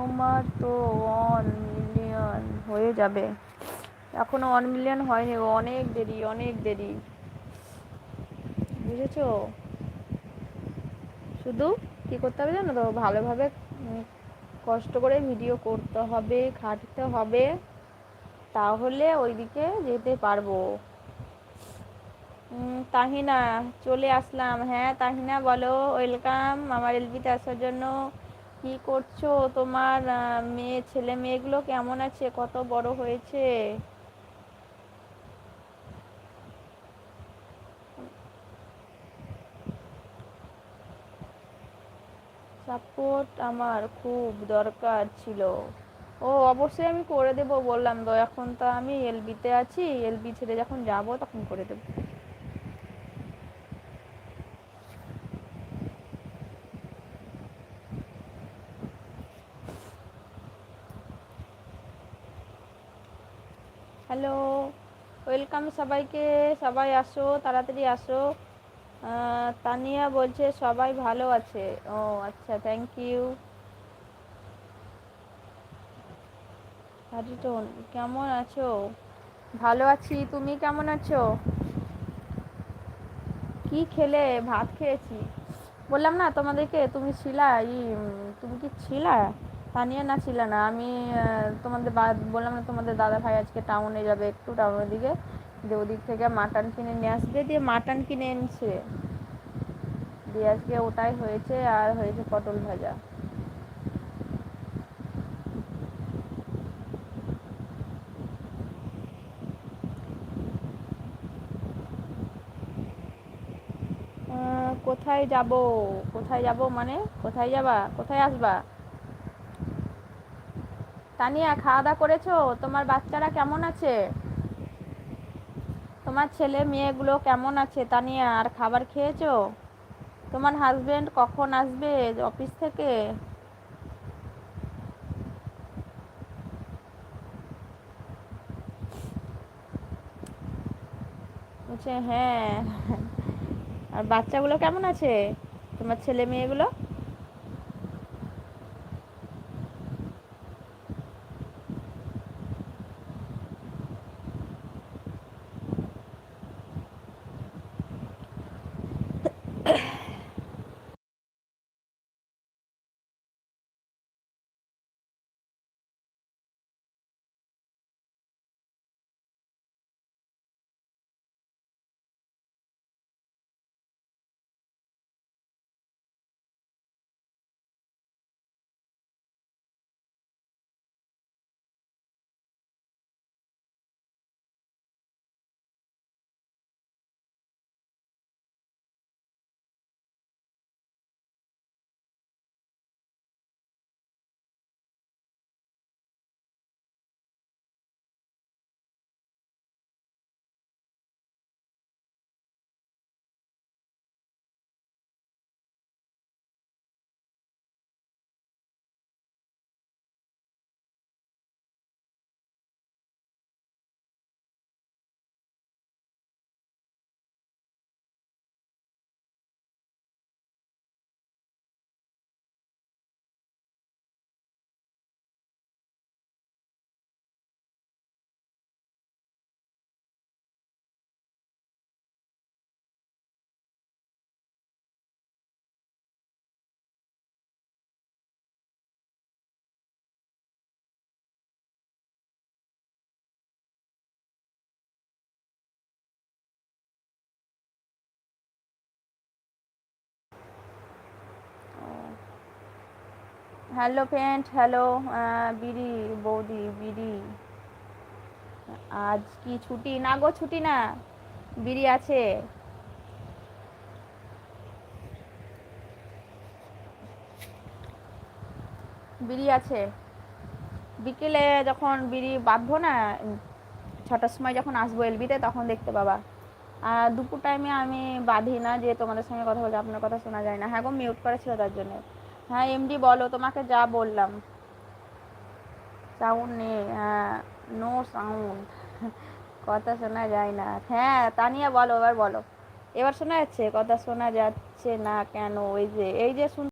তোমার তো one million হয়ে যাবে। এখনও ওয়ান মিলিয়ন হয়নি অনেক দেরি অনেক দেরি। বুঝেছ? শুধু কী করতে হবে জানো তো? ভালোভাবে কষ্ট করে ভিডিও করতে হবে, খাটতে হবে, তাহলে ওইদিকে যেতে পারব। তাহিনা, চলে আসলাম। হ্যাঁ তাহিনা বলো ওয়েলকাম আমার এলবিতে আসার জন্য। কি করছ? তোমার মেয়ে, ছেলে মেয়েগুলো কেমন আছে? কত বড় হয়েছে? সাপোর্ট আমার খুব দরকার ছিল। ও, অবশ্যই আমি করে দেব বললাম তো। এখন তো আমি এলবিতে আছি। এলবি ছেড়ে যখন যাব তখন করে দেবো। হ্যালো, ওয়েলকাম সবাইকে, সবাই আসো, তাড়াতাড়ি আসো। তানিয়া বলছে সবাই ভালো আছে। ও আচ্ছা থ্যাংক ইউ হারিটন কেমন আছো? ভালো আছি, তুমি কেমন আছো? কি খেলে? ভাত খেয়েছি। বললাম না তোমাদেরকে, তুমি ছিলা ই তুমি কি ছিলা তানিয়া না, ছিল না। আমি তোমাদের বললাম না, তোমাদের দাদা ভাই আজকে টাউনে যাবে একটু টাউনের দিকে। দিয়ে ওদিক থেকে মাটন কিনে নিয়ে আসবে, দিয়ে মাটন কিনে এনেছে। দিয়ে আজকে ওটাই হয়েছে, আর হয়েছে পটল ভাজা। কোথায় যাব? কোথায় যাব মানে? কোথায় যাবা? কোথায় আসবা? তানিয়া খাওয়া দাওয়া করেছ? তোমার বাচ্চারা কেমন আছে? তোমার ছেলে মেয়েগুলো কেমন আছে তানিয়া? আর খাবার খেয়েছো? তোমার হাজবেন্ড কখন আসবে অফিস থেকে? বলছে হ্যাঁ। আর বাচ্চাগুলো কেমন আছে? তোমার ছেলে মেয়েগুলো? হ্যালো ফ্রেন্ড, হ্যালো বিড়ি বৌদি, বিড়ি। আজ কি ছুটি? না গো, ছুটি না। বিড়ি আছে। বিড়ি আছে। বিকেলে যখন বিড়ি বাঁধবো না, ছটার সময় যখন আসব এলবিতে, তখন দেখতে পাবা। আর দুপুর টাইমে আমি বাঁধি না যে তোমাদের সঙ্গে কথা বলছি আপনার কথা শোনা যায় না। হ্যাঁ গো মিউট করা ছিল তার জন্য। হ্যাঁ এমডি বলো, তোমাকে যা বললাম। সাউন্ড নেই হ্যাঁ নো সাউন্ড কথা শোনা যায় না। হ্যাঁ তানিয়া বলো, এবার বলো। এবার শোনা যাচ্ছে, কথা শোনা যাচ্ছে না কেন? ওই যে, এই যে শুন